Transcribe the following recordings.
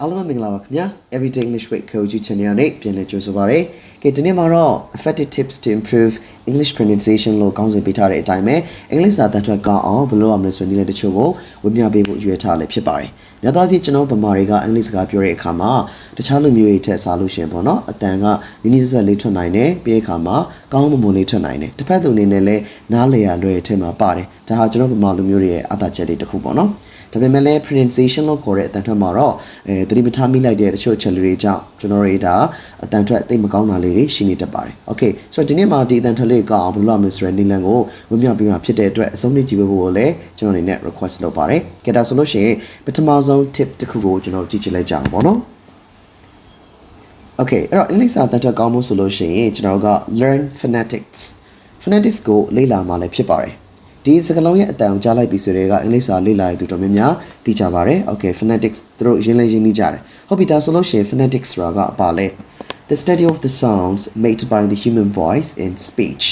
အားလုံးပဲမင်္ဂလာပါခင်ဗျာ Everyday English with Coach Channel နဲ့ပြန်လည်ကြိုဆိုပါရစေ။ကဲဒီနေ့မှာတော့ effective tips to improve English pronunciation လို့ခေါင်းစဉ်ပေးထားတဲ့အတိုင်းပဲအင်္ဂလိပ်စာတတ်ထွက်ကောင်းအောင်ဘယ်လိုရမလဲဆိုတဲ့တချို့ကိုဝေမျှပေးဖို့ရွေးထားလည်းဖြစ်ပါတယ်။များသောအားဖြင့်ကျွန်တော်ဗမာတွေကအင်္ဂလိပ်စကားပြောတဲ့အခါမှာတခြားလူမျိုးတွေထက်စားလို့ရှရင်ပေါ့နော်အတန်ကနီးနီးစပ်စပ်လေးထွက်နိုင်တယ်ပြီးတဲ့အခါမှာကောင်းမွန်မွန်လေးထွက်နိုင်တယ်တစ်ဖက်သူအနေနဲ့လည်းနားလည်ရလွယ်အထက်မှာပါတယ်ဒါဟာကျွန်တော်ဗမာလူမျိုးတွေရဲ့အသာချက်တွေတစ်ခုပေါ့နော်။ ဒါပေမဲ့လည်း pronunciation လို့ခေါ်တဲ့အတန်ထွက်မှာတော့အဲသတိမထားမိလိုက်တဲ့တချို့ချက်တွေကြောင့်ကျွန်တော်တို့ဒါအတန်ထွက်သိမကောင်းတာလေးတွေရှိနေတတ်ပါတယ်။ Okay ဆိုတော့ဒီနေ့မှာဒီအတန်ထွက်လေးကောင်းအောင်ဘယ်လိုလုပ်မလဲဆိုတဲ့နည်းလမ်းကိုဝေမျှပေးမှာဖြစ်တဲ့အတွက်အဆုံးထိကြည့်ပေးဖို့လည်းကျွန်တော်အနေနဲ့ request လုပ်ပါတယ်။ကဲဒါဆိုလို့ရှိရင်ပထမဆုံး tip တစ်ခုကိုကျွန်တော်ကြည့်ချင်လိုက်ကြအောင်ပေါ့နော်။ Okay အဲ့တော့အင်္ဂလိပ်စာတတ်ထွက်ကောင်းမှုဆိုလို့ရှိရင်ကျွန်တော်က learn phonetics phonetics ကိုလေ့လာမှလည်းဖြစ်ပါတယ် ဒီစကားလုံးရဲ့အတန်ကိုကြားလိုက်ပြီဆိုတော့ကအင်္ဂလိပ်စာလေ့လာရတဲ့သူတော်များများသိကြပါတယ်။ Okay phonetics သူတို့ရင်းလဲရင်းနှီးကြတယ်။ဟုတ်ပြီဒါဆိုလို့ရှိရင် phonetics ဆိုတာကဘာလဲ The study of the sounds made by the human voice in speech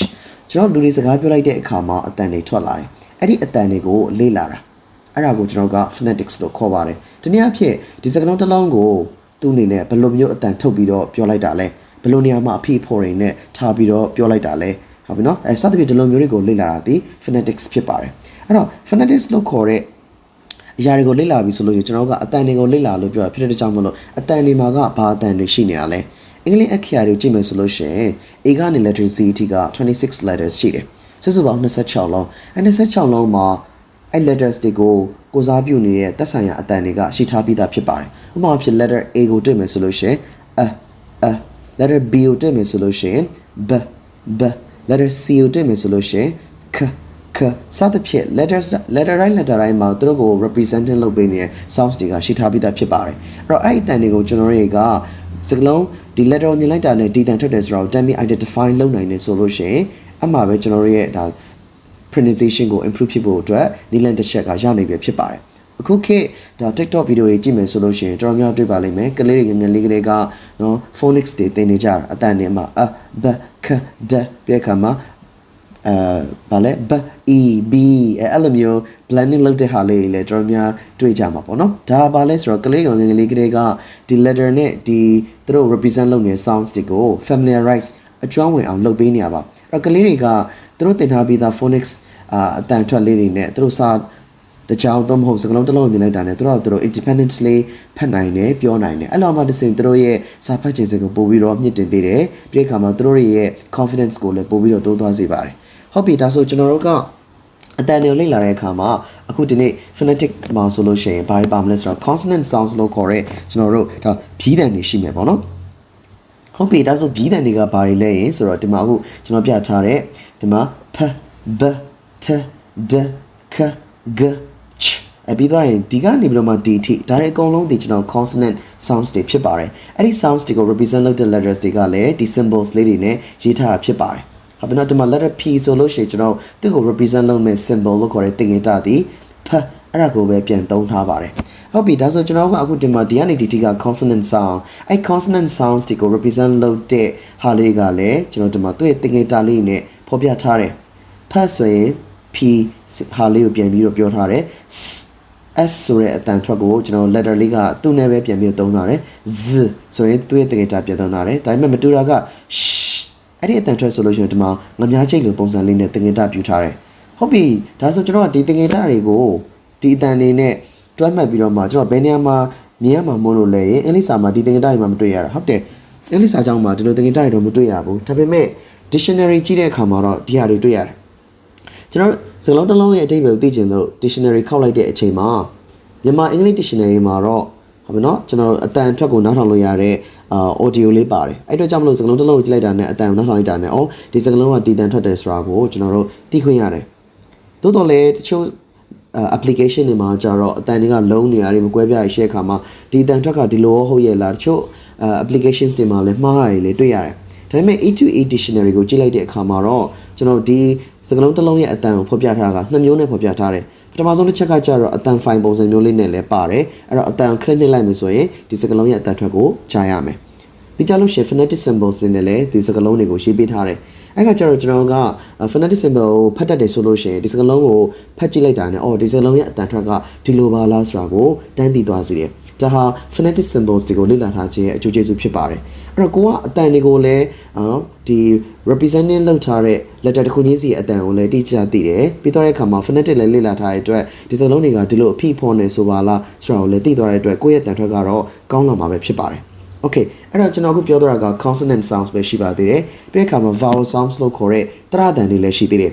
ကျွန်တော်လူတွေစကားပြောလိုက်တဲ့အခါမှာအတန်တွေထွက်လာတယ်။အဲ့ဒီအတန်တွေကိုလေ့လာတာ။အဲ့ဒါကိုကျွန်တော်က phonetics လို့ခေါ်ပါတယ်။ဒီနေ့အဖြစ်ဒီစကားလုံးတစ်လုံးကိုသူ့အနေနဲ့ဘယ်လိုမျိုးအတန်ထုတ်ပြီးတော့ပြောလိုက်တာလဲ။ဘယ်လိုနေရာမှာအဖိဖော်ရင်းနဲ့ထားပြီးတော့ပြောလိုက်တာလဲ။ ဟုတ်ပြီနော်အဲစသဖြင့်ဒီလိုမျိုးတွေကိုလေ့လာတာဒီ phonetics ဖြစ်ပါတယ်အဲ့တော့ phonetics လို့ခေါ်တဲ့အရာတွေကိုလေ့လာပြီဆိုလို့ကျွန်တော်ကအတန်တွေကိုလေ့လာလို့ပြောတာဖြစ်တဲ့ကြောင့်မလို့အတန်တွေမှာကဘာအတန်တွေရှိနေရလဲအင်္ဂလိပ်အခရာတွေကိုကြည့်မယ်ဆိုလို့ရှိရင် A ကနေ letter Z အထိက26 letters ရှိတယ်စုစုပေါင်း26လုံးအဲ26လုံးမှာအဲ့ letters တွေကိုကိုစားပြုနေတဲ့သက်ဆိုင်ရာအတန်တွေကရှိထားပြီးသားဖြစ်ပါတယ်ဥပမာဖြစ် letter A ကိုတွေ့မယ်ဆိုလို့ရှိရင်အအ letter B ကိုတွေ့မယ်ဆိုလို့ရှိရင် b b letter C ကိုတွေ့မယ်ဆိုလို့ရှိရင် k k စသဖြင့် letters letter တိုင်း letter တိုင်းမှာသူတို့ကို representing လုပ်ပေးနေတဲ့ sounds တွေကရှိထားပြီးသားဖြစ်ပါတယ်အဲ့တော့အဲ့ဒီအတန်တွေကိုကျွန်တော်တွေကစကလုံးဒီ letter ကိုမြင်လိုက်တာနဲ့ဒီတန်ထွက်တယ်ဆိုတော့ tell me identify လုပ်နိုင်တယ်ဆိုလို့ရှိရင်အမှပဲကျွန်တော်ရဲ့ဒါ pronunciation ကို improve ဖြစ်ဖို့အတွက်နည်းလမ်းတစ်ချက်ကရနိုင်ပြီဖြစ်ပါတယ် အခုခေတ်ဒါ TikTok ဗီဒီယိုတွေကြည့်မယ်ဆိုလို့ရှိရင်တော်တော်များတွေ့ပါလိမ့်မယ်ကလေးတွေငငယ်လေးကလေးကနော် phonics တွေသင်နေကြတာအတန်တွေမှာအဘခဒပြခါမှာအဲဗာလဲ b e b အဲ့လိုမျိုး blending လုပ်တဲ့ဟာလေးတွေလည်းတော်တော်များတွေ့ကြမှာပေါ့နော်ဒါပါလဲဆိုတော့ကလေးကောင်ငယ်လေးကလေးကဒီ letter နဲ့ဒီသူတို့ represent လုပ်နေတဲ့ sounds တွေကို familiarize အကျွမ်းဝင်အောင်လုပ်ပေးနေရပါအဲ့ကလေးတွေကသူတို့သင်ထားပြီးသား phonics အာအတန်ထွက်လေးတွေနဲ့သူတို့စာ တကြောင်တော့မဟုတ်စကလုံးတစ်လုံးမြင်လိုက်တာနဲ့သူတို့ကသူတို့ independently ဖတ်နိုင်တယ်ပြောနိုင်တယ်အဲ့လိုမှတစ်စင်သူတို့ရဲ့စာဖတ်ခြင်းစကိုပို့ပြီးတော့မြင့်တင်ပေးတယ်ပြီးတဲ့အခါမှာသူတို့ရဲ့ confidence ကိုလည်းပို့ပြီးတော့တိုးသွားစေပါတယ်ဟုတ်ပြီဒါဆိုကျွန်တော်တို့ကအတန်တွေကိုလေ့လာတဲ့အခါမှာအခုဒီနေ့ phonetic မှာဆိုလို့ရှိရင်ဘာပါမလဲဆိုတော့ consonant sounds လို့ခေါ်တဲ့ကျွန်တော်တို့ဒါဘီးတန်တွေရှိမယ်ပေါ့နော်ဟုတ်ပြီဒါဆိုဘီးတန်တွေကဘာတွေလဲရင်ဆိုတော့ဒီမှာအခုကျွန်တော်ပြထားတဲ့ဒီမှာ p b t d k g ch အပြီးသွားရင်ဒီကနေပြီးတော့မှဒီထိဒါတွေအကုန်လုံးဒီကျွန်တော် consonant sounds တွေဖြစ်ပါတယ်အဲ့ဒီ sounds တွေကို represent လုပ်တဲ့ letters တွေကလည်းဒီ symbols လေးတွေနဲ့ရေးထားတာဖြစ်ပါတယ်ဟုတ်ပြီနော်ဒီမှာ letter P ဆိုလို့ရှိရင်ကျွန်တော်သူ့ကို represent လုပ်မဲ့ symbol လို့ခေါ်တဲ့တင်ငင်တာဒီဖအဲ့ဒါကိုပဲပြန်သုံးထားပါတယ်ဟုတ်ပြီဒါဆိုကျွန်တော်ကအခုဒီမှာဒီကနေဒီထိက consonant sound အဲ့ consonant sounds တွေကို represent လုပ်တဲ့ဟာလေးကလည်းကျွန်တော်ဒီမှာသူ့ရဲ့တင်ငင်တာလေးနဲ့ဖော်ပြထားတယ်ဖတ်ဆိုရင် P ဟာလေးကိုပြန်ပြီးတော့ပြောထားတယ် S ဆိုတဲ့အတန်ထွက်ကိုကျွန်တော် letter လေးကသူ့နဲ့ပဲပြန်ပြီးသုံးထားတယ် Z ဆိုရင်သူ့ရဲ့တကယ်တာပြန်သုံးထားတယ်ဒါပေမဲ့မတူတာက sh အဲ့ဒီအတန်ထွက်ဆိုလို့ရှိရင်ဒီမှာငမားချိတ်လိုပုံစံလေးနဲ့တကယ်တာပြူထားတယ်ဟုတ်ပြီဒါဆိုကျွန်တော်ကဒီတကယ်တာတွေကိုဒီအတန်လေးနဲ့တွဲမှတ်ပြီးတော့မှကျွန်တော်ဘယ်နေရာမှာမြင်ရမှာမဟုတ်လို့လဲရင်အင်္ဂလိပ်စာမှာဒီတကယ်တာတွေမှာမတွေ့ရတာဟုတ်တယ်အင်္ဂလိပ်စာကြောင်းမှာဒီလိုတကယ်တာတွေတော့မတွေ့ရဘူးဒါပေမဲ့ dictionary ကြည့်တဲ့အခါမှာတော့ဒီဟာတွေတွေ့ရတယ် ကျွန်တော်စကားလုံးတစ်လုံးရဲ့အဓိပ္ပာယ်ကိုသိချင်လို့ dictionary ခောက်လိုက်တဲ့အချိန်မှာမြန်မာအင်္ဂလိပ် dictionary မှာတော့ဟုတ်ပြီနော်ကျွန်တော်အတန်ထွက်ကိုနားထောင်လို့ရတဲ့အာ audio လေးပါတယ်အဲ့တော့ကြောင့်မလို့စကားလုံးတစ်လုံးကိုကြည့်လိုက်တာနဲ့အတန်ကိုနားထောင်လိုက်တာနဲ့အော်ဒီစကားလုံးကတည်တန်ထွက်တယ်ဆိုတာကိုကျွန်တော်တို့သိခွင့်ရတယ်သို့တော်လည်းတချို့ application တွေမှာကြတော့အတန်တွေကလုံးနေရတယ်မကွဲပြားရရှေ့အခါမှာဒီအတန်ထွက်ကဒီလိုဟုတ်ရဲ့လားတချို့ applications တွေမှာလည်းမှားရတယ်လေတွေ့ရတယ်ဒါပေမဲ့ E to E dictionary ကိုကြည့်လိုက်တဲ့အခါမှာတော့ ကျွန်တော်ဒီစကားလုံးတစ်လုံးရဲ့အတန်ကိုဖော်ပြထားတာကနှစ်မျိုးနဲ့ဖော်ပြထားတယ်ပထမဆုံးတစ်ချက်ကကြတော့အတန်ဖိုင်ပုံစံမျိုးလေးနဲ့လည်းပါတယ်အဲ့တော့အတန် click နှိပ်လိုက်မယ်ဆိုရင်ဒီစကားလုံးရဲ့အတန်ထွက်ကိုကြားရမယ်ပြီးကြလို့ရှိရင် phonetic symbols တွေနဲ့လည်းဒီစကားလုံးတွေကိုရေးပေးထားတယ်အဲ့ခါကျတော့ကျွန်တော်က phonetic symbol ကိုဖတ်တတ်တယ်ဆိုလို့ရှိရင်ဒီစကားလုံးကိုဖတ်ကြည့်လိုက်တာနဲ့အော်ဒီစကားလုံးရဲ့အတန်ထွက်ကဒီလိုပါလားဆိုတာကိုတန်းသိသွားစေတယ် ဒါဟာ phonetic symbols တွေကိုလေ့လာထားခြင်းရဲ့အကျိုးကျေးဇူးဖြစ်ပါတယ်အဲ့တော့ကိုကအတန်တွေကိုလည်းနော်ဒီ representing လုပ်ထားတဲ့ letter တစ်ခုချင်းစီရဲ့အတန်ကိုလည်းတိကျသိတယ်ပြီးတော့တဲ့အခါမှာ phonetic လည်းလေ့လာထားတဲ့အတွက်ဒီစကားလုံးတွေကဒီလိုအဖိဖော်နေဆိုပါလားဆိုတာကိုလည်းသိသွားတဲ့အတွက်ကိုယ့်ရဲ့အတန်ထွက်ကတော့ကောင်းလာမှာပဲဖြစ်ပါတယ် Okay အဲ့တော့ကျွန်တော်အခုပြောတော့တာက consonant sounds ပဲရှိပါသေးတယ်ပြီးတဲ့အခါမှာ vowel sounds လို့ခေါ်တဲ့တရတန်တွေလည်းရှိသေးတယ်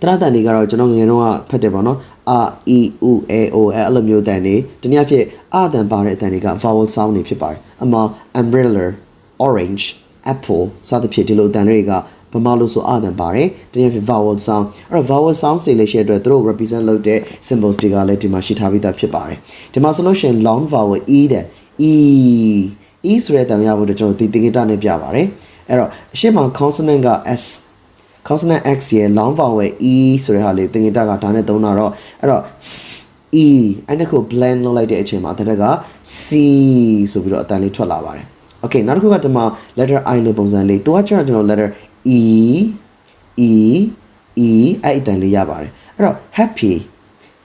တရတန်တွေကတော့ကျွန်တော်ငယ်တုန်းကဖတ်တယ်ပေါ့နော် a e u a o အဲ့လိုမျိုးတန်တွေတနည်းအားဖြင့်အတန်ပါတဲ့အတန်တွေက vowel sound တွေဖြစ်ပါတယ်အမှ umbrella orange apple စသဖြင့်ဒီလိုအတန်တွေကဗမာလို့ဆိုအတန်ပါတယ်တနည်းအားဖြင့် vowel sound အဲ့တော့ vowel sounds တွေလည်းရှိတဲ့အတွက်သူတို့ represent လုပ်တဲ့ symbols တွေကလည်းဒီမှာရှိထားပြီးသားဖြစ်ပါတယ်ဒီမှာဆိုလို့ရှိရင် long vowel e တဲ့ e e ဆိုတဲ့တန်ရဖို့ကျွန်တော်ဒီတင်ကြတာနဲ့ပြပါတယ်အဲ့တော့အရှိမ consonant က s consonant x ရဲ့ long vowel e ဆိုတဲ့ဟာလေးတင်ကြတာကဒါနဲ့သုံးတာတော့အဲ့တော့ e အဲ့ဒါကို blend လုပ်လိုက်တဲ့အချိန်မှာတက်က c ဆိုပြီးတော့အတန်လေးထွက်လာပါတယ် okay နောက်တစ်ခုကဒီမှာ letter i လို့ပုံစံလေးသူကကျတော့ကျွန်တော် letter e e e အဲ့အတန်လေးရပါတယ်အဲ့တော့ happy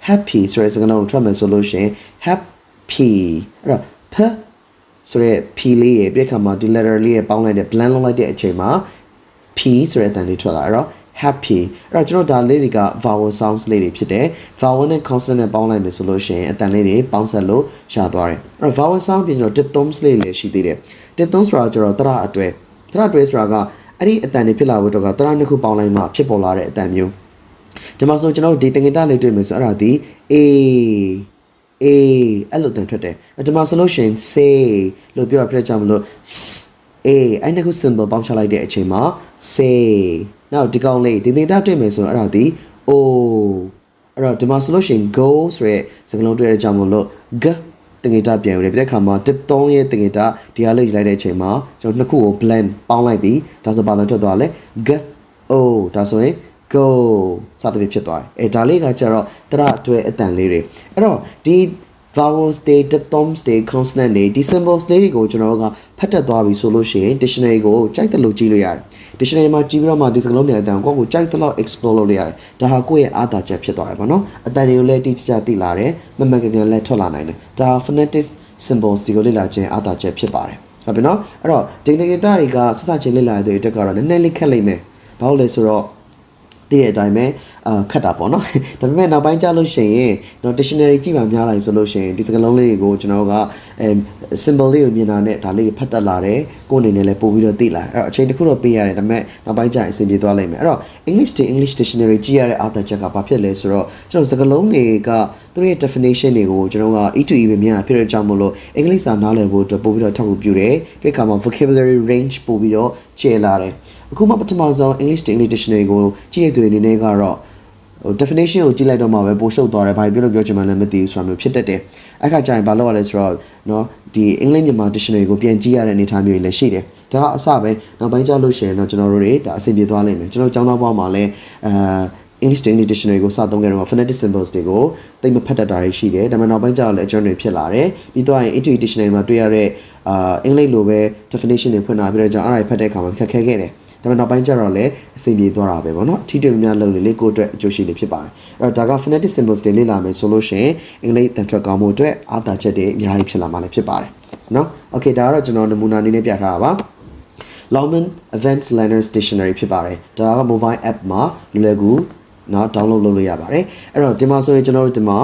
happy ဆိုတဲ့စကားလုံးကိုထွက်မယ်ဆိုလို့ရှိရင် happy အဲ့တော့ p ဆိုတဲ့ p လေးရဲ့ပြည့်ခါမှာဒီ letter လေးရဲ့ပေါင်းလိုက်တဲ့ blend လုပ်လိုက်တဲ့အချိန်မှာ p ဆိုတဲ့အတန်လေးထွက်လာအဲ့တော့ happy အဲ့တော့ကျွန်တော်ဒါလေးတွေက vowel sounds လေးတွေဖြစ်တယ် vowel နဲ့ consonant နဲ့ပေါင်းလိုက်မယ်ဆိုလို့ရှိရင်အတန်လေးတွေပေါင်းဆက်လို့ရသွားတယ်အဲ့တော့ vowel sound ပြင်ကျွန်တော် diphthongs လေးတွေရှိသေးတယ် diphthongs ဆိုတာကျွန်တော်တရအတွဲတရအတွဲဆိုတာကအဲ့ဒီအတန်တွေဖြစ်လာဖို့တော့ကတရနှစ်ခုပေါင်းလိုက်မှဖြစ်ပေါ်လာတဲ့အတန်မျိုးဒီမှာဆိုကျွန်တော်ဒီသင်္ကေတလေးတွေ့မယ်ဆိုအဲ့ဒါဒီ a အေးအဲ့လိုတန်ထွက်တယ်ဒီမှာဆိုလို့ရှိရင် say လို့ပြောရပြကြမလို့ a အဲ့ဒီခု symbol ပေါင်းချလိုက်တဲ့အချိန်မှာ say နောက်ဒီကောင်လေးဒီသင်တာတွေ့မယ်ဆိုတော့အဲ့ဒါဒီ o အဲ့တော့ဒီမှာဆိုလို့ရှိရင် go ဆိုရဲစကားလုံးတွေ့ရကြမလို့ g တင်ဂီတာပြန်ရတယ်ပြတဲ့ခါမှာ tip 3ရဲ့တင်ဂီတာဒီဟာလေးယူလိုက်တဲ့အချိန်မှာကျွန်တော်နှစ်ခုကို blend ပေါင်းလိုက်ပြီးဒါဆိုပါတော့ထွက်သွားလဲ g o ဒါဆိုရင် go စသဖြင့်ဖြစ်သွားတယ်အဲဒါလေးကကျတော့တရအတွဲအတန်လေးတွေအဲ့တော့ဒီ vowels တွေ diphthongs တွေ consonant တွေဒီ symbols တွေကိုကျွန်တော်တို့ကဖတ်တတ်သွားပြီဆိုလို့ရှိရင် dictionary ကိုကြိုက်တယ်လို့ကြည့်လို့ရတယ် dictionary မှာကြည့်ပြီးတော့မှဒီစကားလုံးတွေအတန်ကိုကိုကြိုက်တဲ့လောက် explore လုပ်လို့ရတယ်ဒါဟာကိုယ့်ရဲ့အားသာချက်ဖြစ်သွားတယ်ပေါ့နော်အတန်တွေကိုလည်းတိကျကျသိလာတယ်မမှန်ကန်ကန်လည်းထွက်လာနိုင်တယ်ဒါ phonetic symbols ဒီကိုလေ့လာခြင်းအားသာချက်ဖြစ်ပါတယ်ဟုတ်ပြီနော်အဲ့တော့ dictionary တွေကဆက်စချင်းလေ့လာတဲ့အတွက်ကတော့နည်းနည်းလေးခက်လိမ့်မယ်ဘာလို့လဲဆိုတော့သိတဲ့အတိုင်းပဲ အာခတ်တာပေါ့နော်ဒါပေမဲ့နောက်ပိုင်းကျလို့ရှိရင်တော့ dictionary ကြည့်ပါများလိုက်ဆိုလို့ရှိရင်ဒီစကားလုံးလေးတွေကိုကျွန်တော်ကအဲ symbol လေးကိုမြင်တာနဲ့ဒါလေးတွေဖတ်တတ်လာတယ်ကိုယ်အနေနဲ့လည်းပို့ပြီးတော့သိလာတယ်အဲ့တော့အချိန်တစ်ခုတော့ပေးရတယ်ဒါပေမဲ့နောက်ပိုင်းကျရင်အဆင်ပြေသွားလိမ့်မယ်အဲ့တော့ English to English dictionary ကြည့်ရတဲ့အားသာချက်ကဘာဖြစ်လဲဆိုတော့ကျွန်တော်စကားလုံးတွေကသူတို့ရဲ့ definition တွေကိုကျွန်တော်က E to E ပဲမြင်ရဖြစ်တဲ့ကြောင့်မလို့အင်္ဂလိပ်စာနားလည်ဖို့အတွက်ပို့ပြီးတော့ထောက်ကူပြုတယ်ဒီခါမှာ vocabulary range ပို့ပြီးတော့ကျယ်လာတယ်အခုမှပထမဆုံး English to English dictionary ကိုကြည့်ရတဲ့သူတွေအနေနဲ့ကတော့ ဟို definition ကိုကြည့်လိုက်တော့မှပဲပို့ရှုပ်သွားတယ်ဘာပြောလို့ပြောချင်မှလည်းမသိဘူးဆိုတာမျိုးဖြစ်တတ်တယ်အခါကျရင်ဘာလုပ်ရလဲဆိုတော့เนาะဒီအင်္ဂလိပ်မြန်မာ dictionary ကိုပြန်ကြည့်ရတဲ့အနေအထားမျိုးတွေလည်းရှိတယ်ဒါကအစပဲနောက်ပိုင်းကျလို့ရှိရင်တော့ကျွန်တော်တို့တွေဒါအဆင်ပြေသွားလိမ့်မယ်ကျွန်တော်ကျောင်းသားဘဝမှာလည်းအာ English to English dictionary ကိုစသုံးခဲ့တော့ phonetic symbols တွေကိုသိမဖတ်တတ်တာတွေရှိတယ်ဒါပေမဲ့နောက်ပိုင်းကျတော့လည်းအကျွမ်းတွေဖြစ်လာတယ်ပြီးတော့ရင် intuitive dictionary မှာတွေ့ရတဲ့အာအင်္ဂလိပ်လိုပဲ definition တွေဖွင့်လာပြီးတော့ကျွန်တော်အဲ့ဒါဖတ်တဲ့အခါမှာခက်ခဲခဲ့တယ် ဒါပေမဲ့နောက်ပိုင်းကျတော့လည်းအဆင်ပြေသွားတာပဲပေါ့နော်အထီးတွေများလုံးလေးကိုအတွက်အကျိုးရှိလေးဖြစ်ပါတယ်အဲ့တော့ဒါက phonetic symbols တွေလေ့လာမယ်ဆိုလို့ရှိရင်အင်္ဂလိပ်တန်ထွက်ကောင်းမှုအတွက်အားသာချက်တွေအများကြီးဖြစ်လာမှာလည်းဖြစ်ပါတယ်နော် okay ဒါကတော့ကျွန်တော်နမူနာအနေနဲ့ပြထားတာပါ Longman Advanced Learners Dictionary ဖြစ်ပါတယ်ဒါက mobile app မှာလွယ်လွယ်ကူနော် download လုပ်လို့ရပါတယ်အဲ့တော့ဒီမှာဆိုရင်ကျွန်တော်တို့ဒီမှာ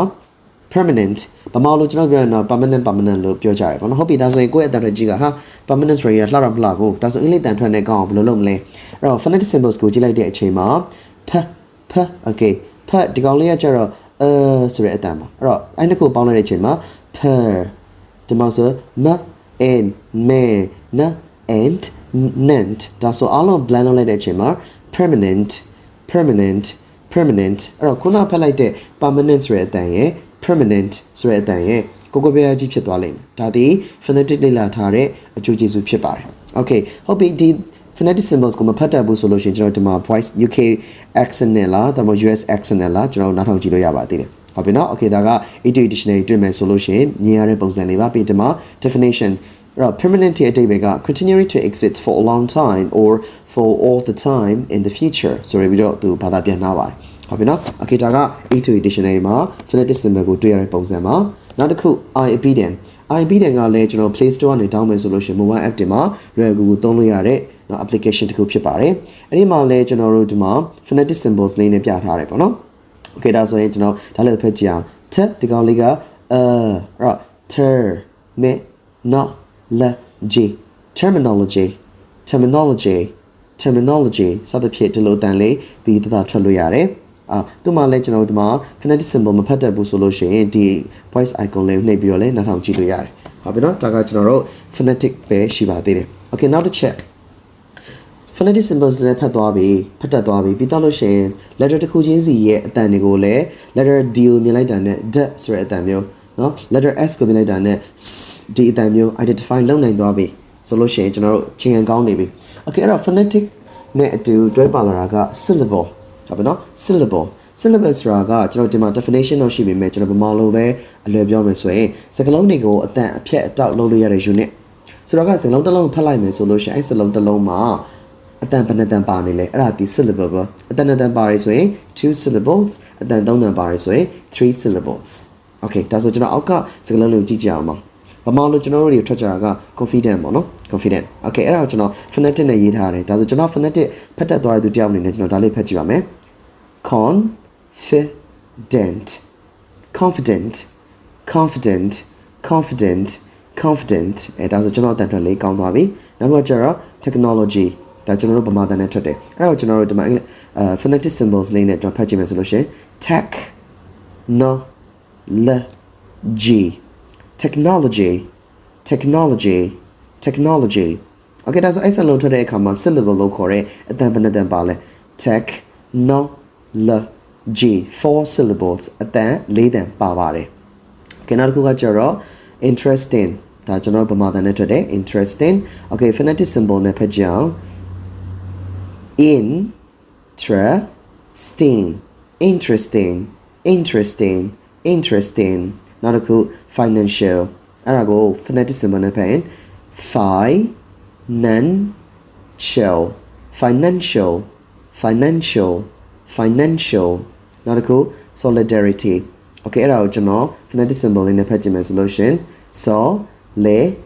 permanent ဗမာလိုကျွန်တော်ပြောရင်တော့ permanent permanent လို့ပြောကြတယ်ပေါ့နော်ဟုတ်ပြီဒါဆိုရင်ကိုယ့်အတန်ထွက်ကြီးကဟာ permanent ဆိုရင်လှတော့မလှဘူးဒါဆိုအင်္ဂလိပ်တန်ထွက်နဲ့ကောင်းအောင်ဘယ်လိုလုပ်မလဲအဲ့တော့ phonetic symbols ကိုကြည့်လိုက်တဲ့အချိန်မှာ p p okay p ဒီကောင်လေးကကျတော့အဲဆိုတဲ့အတန်ပါအဲ့တော့အဲ့နှစ်ခုပေါင်းလိုက်တဲ့အချိန်မှာ p ဒီမှာဆို m n me na and nant ဒါဆိုအားလုံး blend လုပ်လိုက်တဲ့အချိန်မှာ permanent permanent permanent အဲ့တော့ခုနဖတ်လိုက်တဲ့ permanent ဆိုတဲ့အတန်ရဲ့ permanent ဆိုတဲ့အတန်ရဲ့ကိုကိုပြားကြီးဖြစ်သွားလိမ့်မယ်ဒါသည် phonetic လေ့လာထားတဲ့အကျိုးကျေးဇူးဖြစ်ပါတယ် okay ဟုတ်ပြီဒီ phonetic symbols ကိုမဖတ်တတ်ဘူးဆိုလို့ရှိရင်ကျွန်တော်ဒီမှာ voice UK accent နဲ့လားဒါမှမဟုတ် US accent နဲ့လားကျွန်တော်နားထောင်ကြည့်လို့ရပါသေးတယ်ဟုတ်ပြီနော် okay ဒါက AT dictionary တွေ့မယ်ဆိုလို့ရှိရင်မြင်ရတဲ့ပုံစံလေးပါပြီးဒီမှာ definition အဲ့တော့ permanent ရဲ့အတိတ်ပဲက continue to exist for a long time or for all the time in the future ဆိုရပြီးတော့သူဘာသာပြန်ထားပါတယ် ဟုတ်ပြီနော် okay ဒါက A2 dictionary မှာ phonetic symbol ကိုတွေ့ရတဲ့ပုံစံပါနောက်တစ်ခု I obedient I obedient ကလည်းကျွန်တော် Play Store ကနေ download မယ်ဆိုလို့ရှိရင် mobile app တွေမှာ Google ကိုသုံးလို့ရတဲ့နော် application တစ်ခုဖြစ်ပါတယ်အဲ့ဒီမှာလည်းကျွန်တော်တို့ဒီမှာ phonetic symbols လေးနဲ့ပြထားတယ်ပေါ့နော် okay ဒါဆိုရင်ကျွန်တော်ဒါလည်းဖတ်ကြည့်အောင် t ဒီကောင်လေးကအဲအဲ့တော့ ter me no la g terminology terminology terminology စသဖြင့်ဒီလိုအတန်လေးပြီးသတာထွက်လို့ရတယ် အာသူ့မှာလည်းကျွန်တော်တို့ဒီမှာ phonetic symbol မဖတ်တတ်ဘူးဆိုလို့ရှိရင်ဒီ voice icon လေးကိုနှိပ်ပြီးတော့လည်းနားထောင်ကြည့်လို့ရတယ်ဟုတ်ပြီနော်ဒါကကျွန်တော်တို့ phonetic ပဲရှိပါသေးတယ် okay နောက်တစ်ချက် phonetic symbols လည်းဖတ်သွားပြီဖတ်တတ်သွားပြီပြီးတော့လို့ရှိရင် letter တစ်ခုချင်းစီရဲ့အတန်တွေကိုလည်း letter D ကိုမြင်လိုက်တာနဲ့ d ဆိုတဲ့အတန်မျိုးနော် letter S ကိုမြင်လိုက်တာနဲ့ D အတန်မျိုး identify လုပ်နိုင်သွားပြီဆိုလို့ရှိရင်ကျွန်တော်တို့ချိန်ရန်ကောင်းနေပြီ okay အဲ့တော့ phonetic နဲ့အတူတွဲပါလာတာက syllable ဟုတ်ပြီเนาะ syllable syllable ဆိုတာကကျွန်တော်ဒီမှာ definition တော့ရှိပြီမဲ့ကျွန်တော်ဗမာလိုပဲအလွယ်ပြောမယ်ဆိုရင်စကားလုံးတွေကိုအတန်အဖြတ်အတောက်လုပ်လို့ရတဲ့ unit ဆိုတော့ကစကားလုံးတစ်လုံးဖတ်လိုက်မယ်ဆိုလို့ရှိရင်အဲ့စလုံးတစ်လုံးမှာအတန်ဘယ်နှတန်ပါနေလဲအဲ့ဒါဒီ syllable ပဲအတန်နှစ်တန်ပါရဆိုရင်2 syllables အတန်သုံးတန်ပါရဆိုရင်3 syllables okay ဒါဆိုကျွန်တော်အောက်ကစကားလုံးလေးကိုကြည့်ကြအောင်ပါဗမာလိုကျွန်တော်တို့တွေထွက်ကြတာက confident ပေါ့နော် confident okay အဲ့ဒါကိုကျွန်တော် phonetic နဲ့ရေးထားတယ်ဒါဆိုကျွန်တော် phonetic ဖတ်တတ်သွားတဲ့သူတယောက်အနေနဲ့ကျွန်တော်ဒါလေးဖတ်ကြည့်ပါမယ် confident confident confident confident confident အဲဒါဆိုကျွန်တော်အတန်ထွက်လေးကောင်းသွားပြီနောက်တစ်ခါကျတော့ technology ဒါကျွန်တော်တို့ဗမာတန်နဲ့ထွက်တယ်အဲ့ဒါကိုကျွန်တော်တို့ဒီမှာအဲ phonetic symbols လေးနဲ့ကျွန်တော်ဖတ်ကြည့်မယ်ဆိုလို့ရှိရင် tech no l g technology technology technology okay ဒါဆိုအဲ့စလုံးထွက်တဲ့အခါမှာ syllable လို့ခေါ်တဲ့အတန်ဘယ်နှတန်ပါလဲ tech no l g four syllables အတန်၄တန်ပါပါတယ် okay နောက်တစ်ခုကကျတော့ interesting ဒါကျွန်တော်ဗမာတန်နဲ့ထွက်တဲ့ interesting okay phonetic symbol နဲ့ဖတ်ကြအောင် interesting interesting interesting interesting နောက်တစ်ခု financial အဲ့ဒါကို phonetic symbol နဲ့ဖတ်ရင် financial financial financial Financial နောက်တစ်ခု solidarity okay အဲ့ဒါကိုကျွန်တော် phonetic symbol လေးနဲ့ဖတ်ကြည့်မယ်ဆိုလို့ရှင် solidarity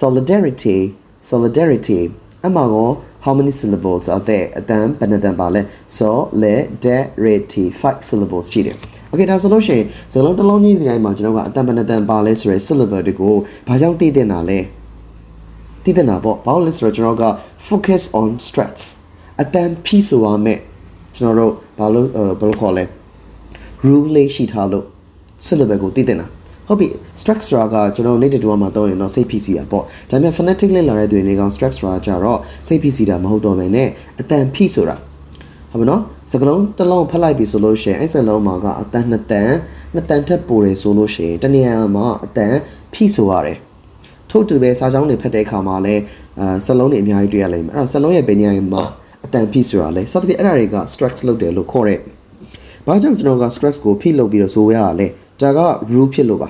solidarity solidarity အမှကော how many syllables are there အတန်ဘယ်နှတန်ပါလဲ solidarity five syllables ရှိတယ် okay ဒါဆိုလို့ရှိရင်စကားလုံးတစ်လုံးချင်းစီတိုင်းမှာကျွန်တော်ကအတန်ဘယ်နှတန်ပါလဲဆိုရယ် syllable တွေကိုဘာကြောင့်သိတဲ့နာလဲသိတဲ့နာပေါ့ဘာလို့လဲဆိုတော့ကျွန်တော်က focus on stress အတန်ဖြီးဆိုရမယ်ကျွန်တော်တို့ဘာလို့ဘယ်လိုခေါ်လဲ rule လေးရှိထားလို့ syllable ကိုသိတဲ့နာဟုတ်ပြီ structure ကကျွန်တော် native 2မှာတော့ရင်တော့စိတ်ဖိစီတာပေါ့ဒါပေမဲ့ phonetic လေးလာတဲ့သူတွေနေကောင် structure ကြတော့စိတ်ဖိစီတာမဟုတ်တော့ဘဲနဲ့အတန်ဖိဆိုတာဟုတ်ပြီနော်စကလုံးတစ်လုံးဖတ်လိုက်ပြီဆိုလို့ရှိရင်အဲ့စလုံးမှာကအတန်နှစ်တန်နှစ်တန်ထက်ပိုတယ်ဆိုလို့ရှိရင်တနေရာမှာအတန်ဖိဆိုရတယ်ထို့တူပဲစာကြောင်းတွေဖတ်တဲ့အခါမှာလည်းအာစလုံးတွေအများကြီးတွေ့ရလိမ့်မယ်အဲ့တော့စလုံးရဲ့ဘယ်နေရာမှာ အတန်ဖိဆိုတာလဲစသဖြင့်အဲ့ဒါတွေက structure လုပ်တယ်လို့ခေါ်တဲ့ဘာကြောင့်ကျွန်တော်က stress ကိုဖိလုပ်ပြီးတော့ဆိုရရလဲဒါက rule ဖြစ်လို့ပါ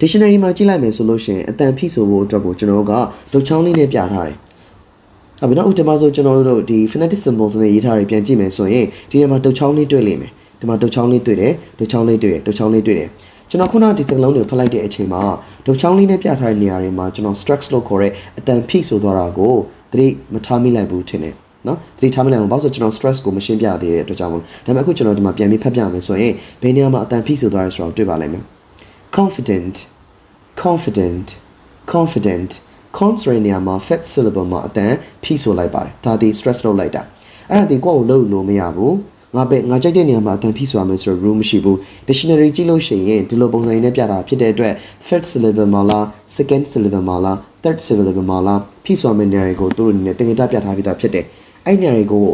dictionary မှာကြည့်လိုက်မယ်ဆိုလို့ရှိရင်အတန်ဖိဆိုဖို့အတွက်ကိုကျွန်တော်ကဒုတ်ချောင်းလေးနဲ့ပြထားတယ်။ဟုတ်ပြီနော်ဥပမာဆိုကျွန်တော်တို့ဒီ phonetic symbols နဲ့ရေးထားတွေပြန်ကြည့်မယ်ဆိုရင်ဒီထဲမှာဒုတ်ချောင်းလေးတွေ့လိမ့်မယ်။ဒီမှာဒုတ်ချောင်းလေးတွေ့တယ်ဒုတ်ချောင်းလေးတွေ့တယ်ဒုတ်ချောင်းလေးတွေ့တယ်။ကျွန်တော်ခုနဒီစကလုံးတွေကိုဖတ်လိုက်တဲ့အချိန်မှာဒုတ်ချောင်းလေးနဲ့ပြထားတဲ့နေရာတွေမှာကျွန်တော် stress လို့ခေါ်တဲ့အတန်ဖိဆိုသွားတာကိုသတိမထားမိလိုက်ဘူးထင်တယ်။ နော်သတိထားမိလိုက်အောင်ဘာလို့ဆိုကျွန်တော် stress ကိုမရှင်းပြသေးတဲ့အတွက်ကြောင့်မလို့ဒါပေမဲ့အခုကျွန်တော်ဒီမှာပြန်ပြီးဖတ်ပြမယ်ဆိုရင်ဘယ်နေရာမှာအတန်ဖိဆိုသွားရဲဆိုတော့တွေ့ပါလိမ့်မယ် confident confident confident con ဆိုတဲ့နေရာမှာ fat syllable မှာအတန်ဖိဆိုလိုက်ပါတယ်ဒါဒီ stress လုပ်လိုက်တာအဲ့ဒါဒီကိုယ့်ကိုလုပ်လို့မရဘူးငါပဲငါကြိုက်တဲ့နေရာမှာအတန်ဖိဆိုရမယ်ဆိုတော့ rule မရှိဘူး dictionary ကြည့်လို့ရှိရင်ဒီလိုပုံစံရင်းနဲ့ပြတာဖြစ်တဲ့အတွက် fat syllable မှာလား second syllable မှာလား third syllable မှာလားဖိဆိုရမယ့်နေရာတွေကိုသူတို့အနေနဲ့တင်ကြပြထားပြီးသားဖြစ်တယ် အဲ့နေရာတွေကို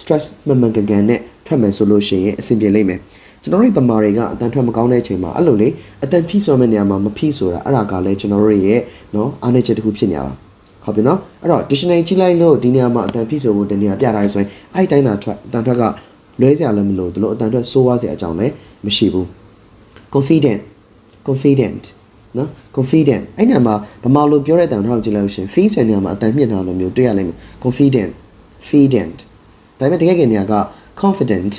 stress မှန်မှန်ကန်ကန်နဲ့ဖတ်မယ်ဆိုလို့ရှိရင်အဆင်ပြေလိမ့်မယ်ကျွန်တော်တို့ဗမာတွေကအတန်ထွက်မကောင်းတဲ့အချိန်မှာအဲ့လိုလေအတန်ဖိဆိုမဲ့နေရာမှာမဖိဆိုတာအဲ့ဒါကလည်းကျွန်တော်တို့ရဲ့နော်အားနည်းချက်တစ်ခုဖြစ်နေတာပါဟုတ်ပြီနော်အဲ့တော့ dictionary ကြည့်လိုက်လို့ဒီနေရာမှာအတန်ဖိဆိုဖို့ဒီနေရာပြထားရဆိုရင်အဲ့ဒီတိုင်းသာထွက်အတန်ထွက်ကလွဲစရာလည်းမလိုဒီလိုအတန်ထွက်ဆိုးွားစရာအကြောင်းလည်းမရှိဘူး confident confident နော် confident အဲ့ညမှာဗမာလိုပြောတဲ့အတန်တော့ကြည့်လိုက်လို့ရှရင် fee ဆိုတဲ့နေရာမှာအတန်မြင့်တာလိုမျိုးတွေ့ရလိမ့်မယ် confident fident ဒါပေမဲ့တကယ်ကနေရာက confident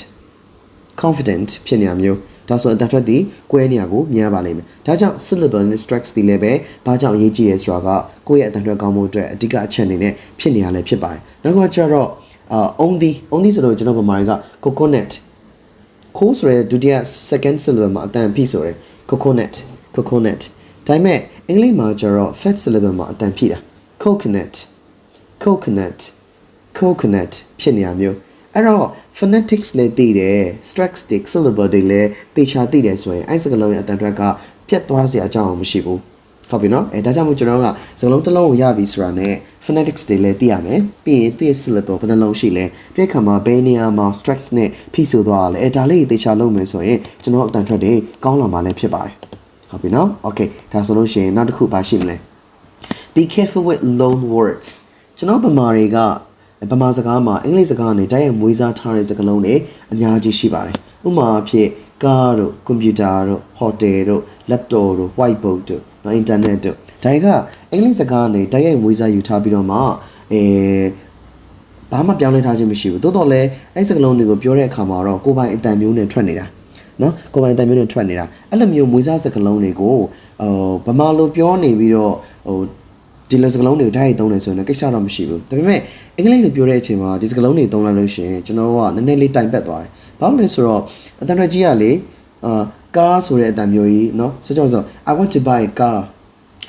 confident ဖြစ်နေရမျိုးဒါဆိုအတန်ထွက်သည်ကွဲနေရကိုမြင်ရပါလိမ့်မယ်ဒါကြောင့် syllable နဲ့ stress တွေလည်းပဲဘာကြောင့်အရေးကြီးရဲဆိုတာကကိုယ့်ရဲ့အတန်ထွက်ကောင်းမှုအတွက်အဓိကအချက်အနေနဲ့ဖြစ်နေရလဲဖြစ်ပါတယ်နောက်ကကျတော့အာ only only ဆိုတော့ကျွန်တော်ဗမာတွေက coconut ခိုးဆိုရဲဒုတိယ second syllable မှာအတန်ဖိဆိုရဲ coconut coconut ဒါပေမဲ့အင်္ဂလိပ်မှာကျတော့ fat syllable မှာအတန်ဖိတာ coconut coconut coconut ဖြစ်နေရမျိုးအဲ့တော့ phonetics လည်းသိတယ် strastic syllable တွေလည်းသေချာသိတယ်ဆိုရင်အဲ့စကားလုံးရဲ့အတန်ထွက်ကပြတ်သွားစရာအကြောင်းမရှိဘူးဟုတ်ပြီနော်အဲဒါကြောင့်မို့ကျွန်တော်တို့ကစကားလုံးတစ်လုံးကိုရပြီဆိုတာနဲ့ phonetics တွေလည်းသိရမယ်ပြီးရင်သိရ syllable ဘယ်နှလုံးရှိလဲပြည့်ခါမှာဘယ်နေရာမှာ stress နဲ့ဖိဆိုသွားရလဲအဲဒါလေးသေချာလုပ်မယ်ဆိုရင်ကျွန်တော်အတန်ထွက်တွေကောင်းလာမှာလည်းဖြစ်ပါတယ်ဟုတ်ပြီနော် okay ဒါဆိုလို့ရှိရင်နောက်တစ်ခုပါရှိမလဲ be careful with loan words ကျွန်တော်ဗမာတွေက ဗမာစကားမှာအင်္ဂလိပ်စကားနဲ့တိုက်ရိုက်မွေးစားထားတဲ့စကားလုံးတွေအများကြီးရှိပါတယ်ဥပမာအဖြစ်ကားတို့ကွန်ပျူတာတို့ဟိုတယ်တို့ laptop တို့ whiteboard တို့နော် internet တို့ဒါတွေကအင်္ဂလိပ်စကားနဲ့တိုက်ရိုက်မွေးစားယူထားပြီးတော့မှအဲဘာမှပြောင်းလဲထားခြင်းမရှိဘူးတိုးတော့လဲအဲ့စကားလုံးတွေကိုပြောတဲ့အခါမှာတော့ကိုယ်ပိုင်အတန်မျိုးနဲ့ထွက်နေတာနော်ကိုယ်ပိုင်အတန်မျိုးနဲ့ထွက်နေတာအဲ့လိုမျိုးမွေးစားစကားလုံးတွေကိုဟိုဗမာလိုပြောနေပြီးတော့ဟို ဒီလိုစကားလုံးတွေကိုတိုက်ရိုက်သုံးတယ်ဆိုရင်လည်းကိစ္စတော့မရှိဘူးဒါပေမဲ့အင်္ဂလိပ်လိုပြောတဲ့အချိန်မှာဒီစကားလုံးတွေသုံးလိုက်လို့ရှိရင်ကျွန်တော်တို့ကနည်းနည်းလေးတိုင်ပတ်သွားတယ်ဘာလို့လဲဆိုတော့အတန်ရကြီးကလေအာကားဆိုတဲ့အတန်မျိုးကြီးเนาะဆိုကြဆို I want to buy a car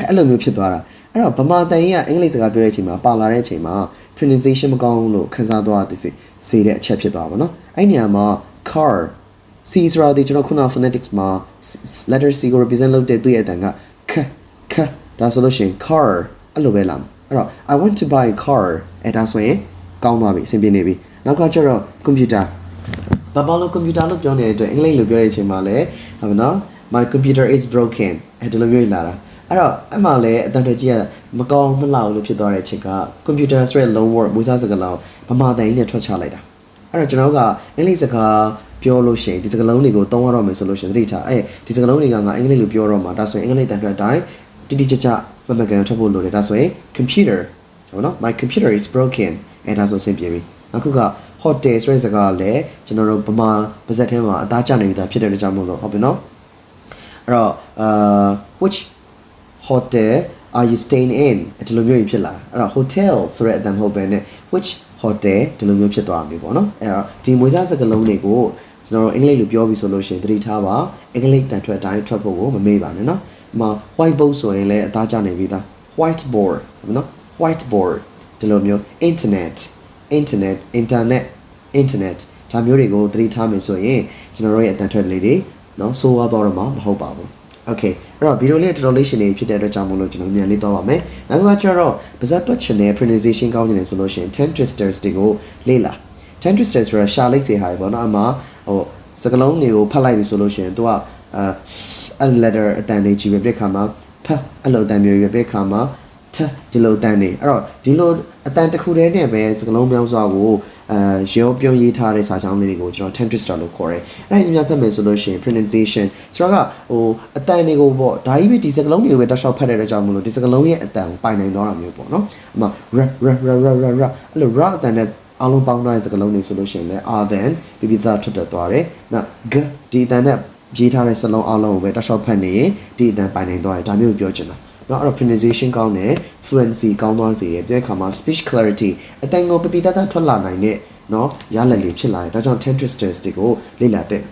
အဲ့လိုမျိုးဖြစ်သွားတာအဲ့တော့ဗမာတန်ကြီးကအင်္ဂလိပ်စကားပြောတဲ့အချိန်မှာပါလာတဲ့အချိန်မှာ pronunciation မကောင်းလို့ခန်းစားသွားတဲ့စေတဲ့အချက်ဖြစ်သွားပါတော့အဲ့နေရာမှာ car C ဆိုတာဒီကျွန်တော်ခုန phonetics မှာ letter C ကို represent လုပ်တဲ့သူ့ရဲ့အတန်ကခခဒါဆိုလို့ရှိရင် car အဲ့လိုပဲလာအဲ့တော့ I want to buy a car အဲ့ဒါဆိုရင်ကောင်းသွားပြီအဆင်ပြေနေပြီနောက်ကကျတော့ computer ဘာဘာလို့ computer လို့ပြောနေတဲ့အတွက်အင်္ဂလိပ်လိုပြောတဲ့အချိန်မှာလည်းဟုတ်ပါနော် my computer is broken အဲ့ဒီလိုမျိုးလာတာအဲ့တော့အမှလည်းအတန်တကြီးကမကောင်းမလောက်လို့ဖြစ်သွားတဲ့အချိန်က computer ဆိုတဲ့ loan word မူစားစကားလုံးဗမာတန်ကြီးနဲ့ထွက်ချလိုက်တာအဲ့တော့ကျွန်တော်ကအင်္ဂလိပ်စကားပြောလို့ရှိရင်ဒီစကားလုံးတွေကိုသုံးရတော့မယ်ဆိုလို့ရှိရင်သတိထားအဲဒီစကားလုံးတွေကငါအင်္ဂလိပ်လိုပြောတော့မှာဒါဆိုရင်အင်္ဂလိပ်တန်ထွက်တိုင်း တိတိကျကျမမကန်ထွက်ဖို့လိုတယ်ဒါဆိုရင် computer ဟုတ်နော် my computer is broken အဲ့ဒါဆိုဆင်ပြေပြီအခုက hotel ဆိုတဲ့စကားကလည်းကျွန်တော်တို့ဗမာပါဇက်ထဲမှာအသားကျနေပြီသားဖြစ်တဲ့အတွက်ကြောင့်မို့လို့ဟုတ်ပြီနော်အဲ့တော့အာ which hotel are you staying in ဒီလိုမျိုးဖြစ်လာအဲ့တော့ hotel ဆိုတဲ့အတန်မဟုတ်ပဲနဲ့ which hotel ဒီလိုမျိုးဖြစ်သွားမှာပေါ့နော်အဲ့တော့ဒီမွေးစားစကားလုံးတွေကိုကျွန်တော်တို့အင်္ဂလိပ်လိုပြောပြီးဆိုလို့ရှိရင်သတိထားပါအင်္ဂလိပ်တန်ထွက်တိုင်းထွက်ဖို့ကိုမမေ့ပါနဲ့နော် မှာ white board ဆိုရင်လည်းအသားကျနေပြီသား white board နော် white board ဒီလိုမျိုး internet internet internet internet ဒါမျိုးတွေကိုသတိထားမယ်ဆိုရင်ကျွန်တော်တို့ရဲ့အတန်ထွက်လေးတွေနော်ဆိုးွားသွားတော့မှမဟုတ်ပါဘူး okay အဲ့တော့ဗီဒီယိုလေးတော်တော်လေးရှင်နေဖြစ်တဲ့အတွက်ကြောင့်မလို့ကျွန်တော်မြန်လေးသွားပါမယ်နောက်တစ်ခါကျတော့ပါဇက်ပတ်ချင်တဲ့ pronunciation ကောင်းနေတယ်ဆိုလို့ရှိရင်10 twisters တွေကိုလေ့လာ10 twisters ဆိုတာရှာလိုက်စေဟာပဲပေါ့နော်အမှဟိုစကလုံးတွေကိုဖတ်လိုက်ပြီဆိုလို့ရှိရင် तू က အာ letter အတန်လေးကြီးပဲပြည့်ခါမှာဖအဲ့လိုအတန်မျိုးပဲပြည့်ခါမှာထဒီလိုအတန်နေအဲ့တော့ဒီလိုအတန်တစ်ခုတည်းနဲ့ပဲစကလုံးပြောင်းစွာကိုအဲရောပြုံးရေးထားတဲ့စာကြောင်းလေးတွေကိုကျွန်တော် ten twister လို့ခေါ်တယ်အဲ့ဒါညများဖတ်မယ်ဆိုလို့ရှိရင် pronunciation ဆိုတော့ကဟိုအတန်တွေကိုပေါ့ဒါကြီးပဲဒီစကလုံးတွေကိုပဲတောက်လျှောက်ဖတ်တဲ့အတွက်ကြောင့်မလို့ဒီစကလုံးရဲ့အတန်ကိုပိုင်နိုင်သွားတာမျိုးပေါ့နော်အမှ r r r r r r အဲ့လို r အတန်နဲ့အလုံးပေါင်းထားတဲ့စကလုံးတွေဆိုလို့ရှိရင်လည်း r then ပြီးပြီးသားထွက်တက်သွားတယ်နောက် g ဒီအတန်နဲ့ ရေးထားတဲ့စလုံးအလုံးကိုပဲတောက်လျှောက်ဖတ်နေရင်ဒီအတန်ပိုင်နိုင်သွားတယ်ဒါမျိုးကိုပြောချင်တာနော်အဲ့တော့ pronunciation ကောင်းတယ် fluency ကောင်းသွားစေတယ်ပြောတဲ့အခါမှာ speech clarity အတန်ကိုပြပြတတ်တတ်ထွက်လာနိုင်တဲ့နော်ရလက်လေးဖြစ်လာတယ်ဒါကြောင့်10 twisters တွေကိုလေ့လာတဲ့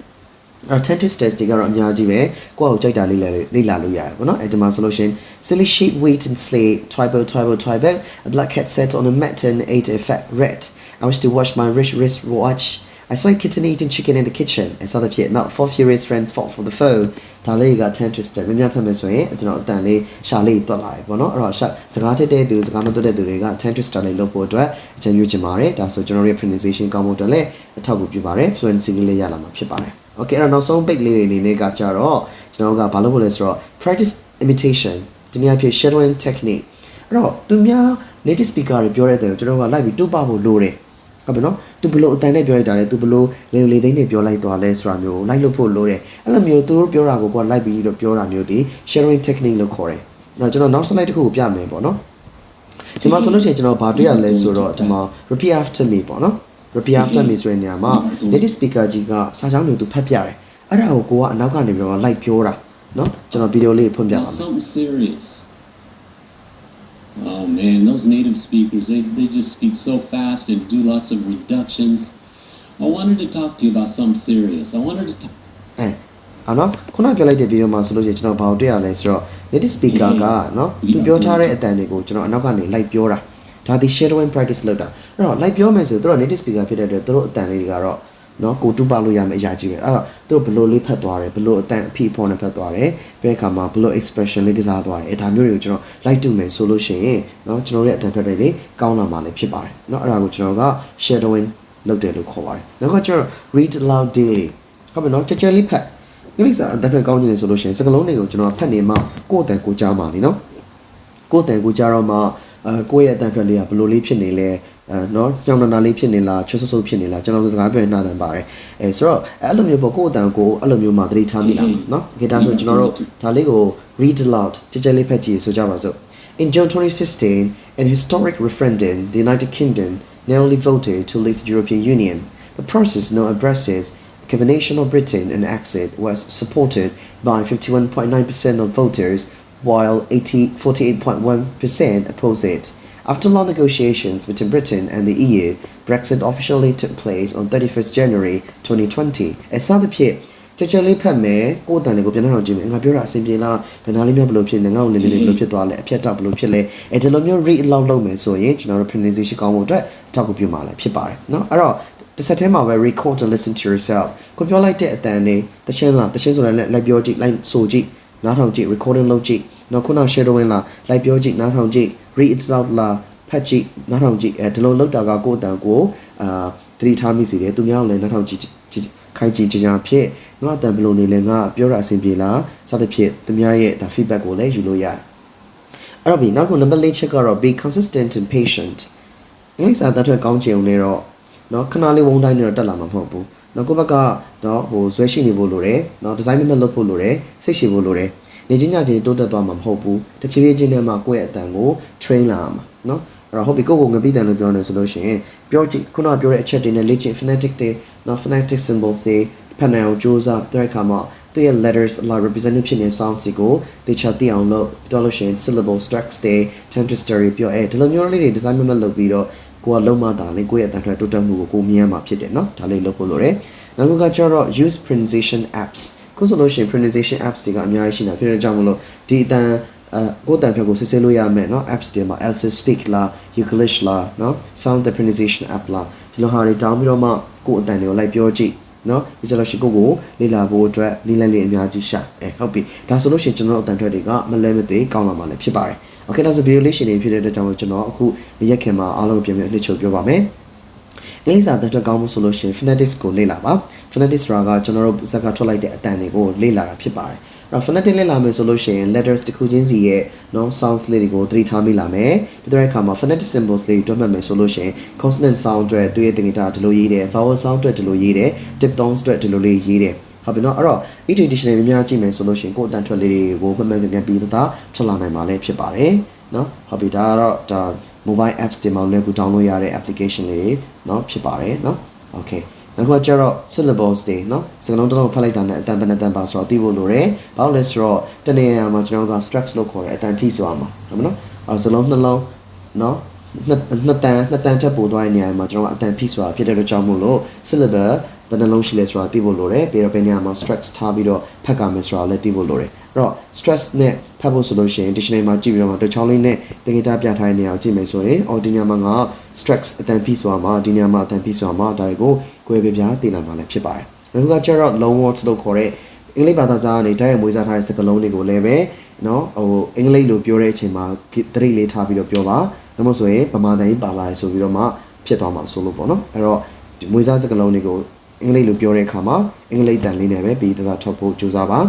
အဲ့10 twisters တွေကတော့အများကြီးပဲကိုယ့်ကိုကြိုက်တာလေ့လာလေ့လာလို့ရတယ်ပေါ့နော်အဲ့ဒီမှာဆိုလို့ရှင် silly sheep wheat and slate tribal tribal tribal a black cat sat on a mat and ate a fat rat I wish to wash my rich wrist watch I saw a kitten eating chicken in the kitchen အစသဖြင့် not for furious friends fought for the foe ဒါလေးက ten twister မြများဖတ်မယ်ဆိုရင်ကျွန်တော်အတန်လေးရှာလေးတွက်လာတယ်ပေါ့နော်အဲ့တော့ရှာစကားထက်တဲ့သူစကားမတွက်တဲ့သူတွေက ten twister လေးလုပ်ဖို့အတွက်အကြံပြုချင်ပါတယ်ဒါဆိုကျွန်တော်ရဲ့ pronunciation ကောင်းဖို့အတွက်လည်းအထောက်အကူပြုပါတယ် fluency လေးရလာမှာဖြစ်ပါတယ် okay အဲ့တော့နောက်ဆုံး big လေးတွေအနေနဲ့ကကြတော့ကျွန်တော်ကဘာလုပ်ဖို့လဲဆိုတော့ practice imitation ဒီနေ့အဖြစ် shadowing technique အဲ့တော့သူများ native speaker တွေပြောတဲ့တဲ့ကိုကျွန်တော်ကလိုက်ပြီးတူပါဖို့လိုတယ် ဟုတ်ပြီနော် तू ဘလို့အတန်နဲ့ပြောလိုက်တာလဲ तू ဘလို့လေလေသိန်းနဲ့ပြောလိုက်သွားလဲဆိုတာမျိုးလိုက်လို့ဖို့လိုတယ်အဲ့လိုမျိုးသူတို့ပြောတာကိုကိုကလိုက်ပြီးတော့ပြောတာမျိုးဒီ sharing technique လို့ခေါ်တယ်အဲ့တော့ကျွန်တော်နောက် slide တစ်ခုကိုပြမယ်ပေါ့နော်ဒီမှာဆိုလို့ရှိရင်ကျွန်တော်ဗာတွေ့ရလဲဆိုတော့ဒီမှာ repeat after me ပေါ့နော် repeat after me ဆိုတဲ့နေရာမှာ native speaker ကြီးကစာကြောင်းတွေကိုသူဖတ်ပြတယ်အဲ့ဒါကိုကိုကအနောက်ကနေပြီးတော့လိုက်ပြောတာနော်ကျွန်တော်ဗီဒီယိုလေးဖွင့်ပြပါမယ် Something serious. Oh man, those native speakers, they, they just speak so fast and do lots of reductions. I wanted to talk to you about something serious. I wanted to talk. အဲအာနော်ခုနပြောလိုက်တဲ့ဗီဒီယိုမှာဆိုလို့ရှိရင်ကျွန်တော်ဘာလို့တွေ့ရလဲဆိုတော့ native speaker ကနော်သူပြောထားတဲ့အတန်တွေကိုကျွန်တော်အနောက်ကနေလိုက်ပြောတာဒါဒီ shadowing practice လုပ်တာအဲ့တော့လိုက်ပြောမယ်ဆိုတော့ native speaker ဖြစ်တဲ့အတွက်သူတို့အတန်လေးတွေကတော့ နော်ကိုတူပါလို့ရမယ်အရာကြီးပဲအဲ့တော့သူတို့ဘလို့လေးဖတ်သွားတယ်ဘလို့အတန်အဖိဖော်နဲ့ဖတ်သွားတယ်ပြီးတဲ့အခါမှာဘလို့ expression လေးကစားသွားတယ်အဲဒါမျိုးတွေကိုကျွန်တော်လိုက်တူမယ်ဆိုလို့ရှိရင်နော်ကျွန်တော်ရဲ့အတန်ဖတ်တွေလေးကောင်းလာမှာလည်းဖြစ်ပါတယ်နော်အဲ့ဒါကိုကျွန်တော်က shadowing လုပ်တယ်လို့ခေါ်ပါတယ်နောက်ကကျွန်တော် read aloud daily ဟုတ်ပြီနော်ကြကြလေးဖတ်အင်္ဂလိပ်စာအသက်ဖက်ကောင်းနေတယ်ဆိုလို့ရှိရင်စကားလုံးတွေကိုကျွန်တော်ဖတ်နေမှကိုယ့်အတန်ကိုကြားမှာလीနော်ကိုယ့်အတန်ကိုကြားတော့မှအဲကိုယ့်ရဲ့အတန်ဖက်လေးကဘယ်လိုလေးဖြစ်နေလဲ အဲနော်ကြောင်တနာလေးဖြစ်နေလားချွတ်ဆုပ်ဆုပ်ဖြစ်နေလားကျွန်တော်စကားပြောရင်နှာတန်ပါတယ်အဲဆိုတော့အဲ့လိုမျိုးပေါ့ကိုယ့်အတန်ကိုအဲ့လိုမျိုးမှာသတိထားမိလာမှာနော်ဒါဒါဆိုကျွန်တော်တို့ဒါလေးကို read aloud ကြည်ကြဲလေးဖတ်ကြည့်ဆိုကြပါစို့ In June 2016, an historic referendum, the United Kingdom narrowly voted to leave the European Union. The process known as combination of Britain and exit was supported by 51.9% of voters, while 48.1% opposed it. After long negotiations between Britain and the EU, Brexit officially took place on 31st January 2020. As other Piet, ကြကြလေးဖတ်မယ်ကိုယ်တန်လေးကိုပြန်နှောင်းကြည့်မယ်ငါပြောတာအဆင်ပြေလားဘယ်နာလေးများဘယ်လိုဖြစ်နေငါ့ကိုလေးလေးဘယ်လိုဖြစ်သွားလဲအဖြတ်တော့ဘယ်လိုဖြစ်လဲအဲဒီလိုမျိုး read aloud လုပ်မယ်ဆိုရင်ကျွန်တော်တို့ pronunciation ကောင်းဖို့အတွက်အထောက်အကူပြုမှာလည်းဖြစ်ပါတယ်เนาะအဲ့တော့တစ်ဆက်တည်းမှာပဲ record to listen to yourself ကိုပြောလိုက်တဲ့အတန်လေးတချင်းလားတချင်းဆိုလည်းလိုက်ပြောကြည့်လိုက်ဆိုကြည့်နားထောင်ကြည့် recording လုပ်ကြည့်နော်ခုန shadowing လားလိုက်ပြောကြည့်နားထောင်ကြည့် read it out လားဖတ်ကြည့်နားထောင်ကြည့်အဲဒီလိုလုပ်တာကကိုယ့်အတန်ကိုအာသတိထားမိစေတယ်သူများကိုလည်းနားထောင်ကြည့်ကြည့်ခိုင်းကြည့်ကြကြဖြစ်ငါအတန်ဘယ်လိုနေလဲငါပြောတာအဆင်ပြေလားစသဖြင့်သူများရဲ့ဒါ feedback ကိုလည်းယူလို့ရတယ်အဲ့တော့ဒီနောက်ခု number 4ချက်ကတော့ be consistent and patient အင်္ဂလိပ်စာသားထွက်ကောင်းချင်ုံနဲ့တော့เนาะခဏလေးဝုန်းတိုင်းနဲ့တော့တက်လာမှာမဟုတ်ဘူးเนาะကိုယ့်ဘက်ကเนาะဟိုဇွဲရှိနေဖို့လိုတယ်เนาะဒီဇိုင်းမမလုပ်ဖို့လိုတယ်စိတ်ရှိဖို့လိုတယ် နေချင်းညချင်းတိုးတက်သွားမှာမဟုတ်ဘူးတဖြည်းဖြည်းချင်းနဲ့မှကိုယ့်ရဲ့အတန်ကို train လာမှာเนาะအဲ့တော့ဟုတ်ပြီကိုယ့်ကိုငပိတန်လို့ပြောနေဆိုလို့ရှိရင်ပြောကြည့်ခုနကပြောတဲ့အချက်တွေနဲ့လေ့ကျင့် phonetic တွေเนาะ phonetic symbols တွေဖတ်နိုင်အောင်ကြိုးစားတဲ့အခါမှာသူရဲ့ letters လာ representative ဖြစ်နေ sounds တွေကိုတေချာသိအောင်လုပ်ပြောလို့ရှိရင် syllable structs တွေ tensor တွေပြောအဲဒီလိုမျိုးလေးတွေ design မမလုပ်ပြီးတော့ကိုကလုံးမတာလေကိုယ့်ရဲ့အတန်ထွက်တိုးတက်မှုကိုကိုမြင်ရမှာဖြစ်တယ်เนาะဒါလေးလုပ်ဖို့လိုတယ်နောက်တစ်ခါကျတော့ use pronunciation apps ခုဆိုလို့ရှိရင် pronunciation apps တွေကအများကြီးရှိနေတာဖြစ်တဲ့ကြောင့်မလို့ဒီအတန်အဲကိုယ်တန်ဖြတ်ကိုစစ်ဆေးလို့ရမယ်เนาะ apps တွေမှာ Elsa Speak လား Euclid လားเนาะ Sound the pronunciation app လားဒီလိုဟာတွေတောင်းပြီးတော့မှကိုယ်အတန်တွေကိုလိုက်ပြောကြည့်နော်ဒီကျတော့ရှိကိုကိုလေ့လာဖို့အတွက်လေးလက်လေးအများကြီးရှာအဲဟုတ်ပြီဒါဆိုလို့ရှိရင်ကျွန်တော်တို့အတန်ထွက်တွေကမလဲမသေးကောင်းလာမှာလည်းဖြစ်ပါတယ်โอเคဒါဆိုဗီဒီယိုလေးရှင်နေဖြစ်တဲ့အတွက်ကြောင့်ကျွန်တော်အခုရက်ခင်မှာအားလုံးပြန်ပြန်လှည့်ချုပ်ပြောပါမယ်လိမ့်စာတတ်ကောင်းမှုဆိုလို့ရှိရင် phonetics ကိုလေ့လာပါ phonetics ဆိုတာကကျွန်တော်တို့ဇက်ကထွက်လိုက်တဲ့အတန်တွေကိုလေ့လာတာဖြစ်ပါတယ်အဲ့တော့ phonetic လေ့လာမယ်ဆိုလို့ရှိရင် letters တစ်ခုချင်းစီရဲ့နော် sounds လေးတွေကိုသတိထားမိလာမယ်ပြီးတဲ့အခါမှာ phonetic symbols လေးတွက်မှတ်မယ်ဆိုလို့ရှိရင် consonant sound အတွက်သူ့ရဲ့တင်္ဂတာဒီလိုရေးတယ် vowel sound အတွက်ဒီလိုရေးတယ် diphthongs အတွက်ဒီလိုလေးရေးတယ်ဟုတ်ပြီနော်အဲ့တော့ each dictionary များကြည့်မယ်ဆိုလို့ရှိရင်ကိုယ်အတန်ထွက်လေးတွေကိုမှတ်မှတ်ကန်ကန်ပြီးသားထွက်လာနိုင်မှာလည်းဖြစ်ပါတယ်နော်ဟုတ်ပြီဒါကတော့ဒါ mobile apps တွေမှာလည်းကို download ရတဲ့ application လေးတွေเนาะဖြစ်ပါတယ်เนาะ okay နောက်တစ်ခါကျတော့ syllables တွေเนาะစကားလုံးတစ်လုံးဖတ်လိုက်တာနဲ့အတန်ဘယ်နှတန်ပါဆိုတော့သိဖို့လိုတယ်။ဘာလို့လဲဆိုတော့တနေရာမှာကျွန်တော်တို့က structs လို့ခေါ်တယ်အတန်ဖိဆိုအောင်မှာဟုတ်မနော်။အဲစလုံးနှလုံးเนาะနှစ်နှစ်တန်နှစ်တန်ထပ်ပို့သွားတဲ့နေရာမှာကျွန်တော်ကအတန်ဖိဆိုတာဖြစ်တဲ့အတွက်ကြောင့်မို့လို့ syllable ဘယ်နှလုံးရှိလဲဆိုတာသိဖို့လိုတယ်ပြီးတော့ဘယ်နေရာမှာ structs ထားပြီးတော့ဖတ်ကမယ်ဆိုတာလည်းသိဖို့လိုတယ်။အဲ့တော့ stress နဲ့ဖတ်ဖို့ဆိုလို့ရှိရင် dictionary မှာကြည့်ပြီးတော့မှတချောင်းလေးနဲ့တင်ကြတာပြထားတဲ့နေရာကိုကြည့်မယ်ဆိုရင်အော်ဒီနေရာမှာငါ stress အတန်ဖိဆိုတာမှာဒီနေရာမှာအတန်ဖိဆိုတာမှာဒါတွေကို ကိုယ်ပြပြသိနိုင်မှာလည်းဖြစ်ပါတယ်။နောက်တစ်ခါကျတော့ long words လို့ခေါ်တဲ့အင်္ဂလိပ်ဘာသာစကားကနေတိုက်ရိုက်မွေးစားထားတဲ့စကားလုံးတွေကိုလည်းပဲနော်ဟိုအင်္ဂလိပ်လိုပြောတဲ့အချိန်မှာတရိပ်လေးထားပြီးတော့ပြောပါ။ဒါမှမဟုတ်ဆိုရင်ဗမာတန်ကြီးပါလာရဆိုပြီးတော့မှဖြစ်သွားမှာဆိုလို့ပေါ့နော်။အဲ့တော့မွေးစားစကားလုံးတွေကိုအင်္ဂလိပ်လိုပြောတဲ့အခါမှာအင်္ဂလိပ်တန်လေးနဲ့ပဲပြီးသားထုတ်ဖို့ကြိုးစားပါ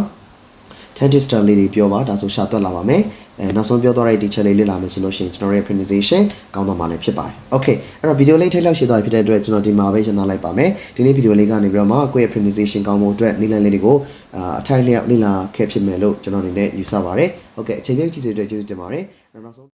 tensor လေးတွေပြောပါဒါဆိုရှာသွက်လာပါမယ် အဲနောက်ဆုံးပြောသွားတဲ့ teacher လေးလေ့လာမယ်ဆိုလို့ရှိရင်ကျွန်တော်ရဲ့ pronunciation ကောင်းသွားမှာလည်းဖြစ်ပါတယ် okay အဲ့တော့ video လေးထိလောက်ရှိသွားပြီဖြစ်တဲ့အတွက်ကျွန်တော်ဒီမှာပဲရှင်းသားလိုက်ပါမယ်ဒီနေ့ video လေးကနေပြီးတော့မှကိုယ့်ရဲ့ pronunciation ကောင်းဖို့အတွက်နည်းလမ်းလေးတွေကိုအာအထိုက်လျောက်လေ့လာခဲ့ဖြစ်မယ်လို့ကျွန်တော်အနေနဲ့ယူဆပါတယ် okay အချိန်ပြည့်ကြည့်စေတဲ့အတွက်ကျေးဇူးတင်ပါတယ်နောက်ဆုံး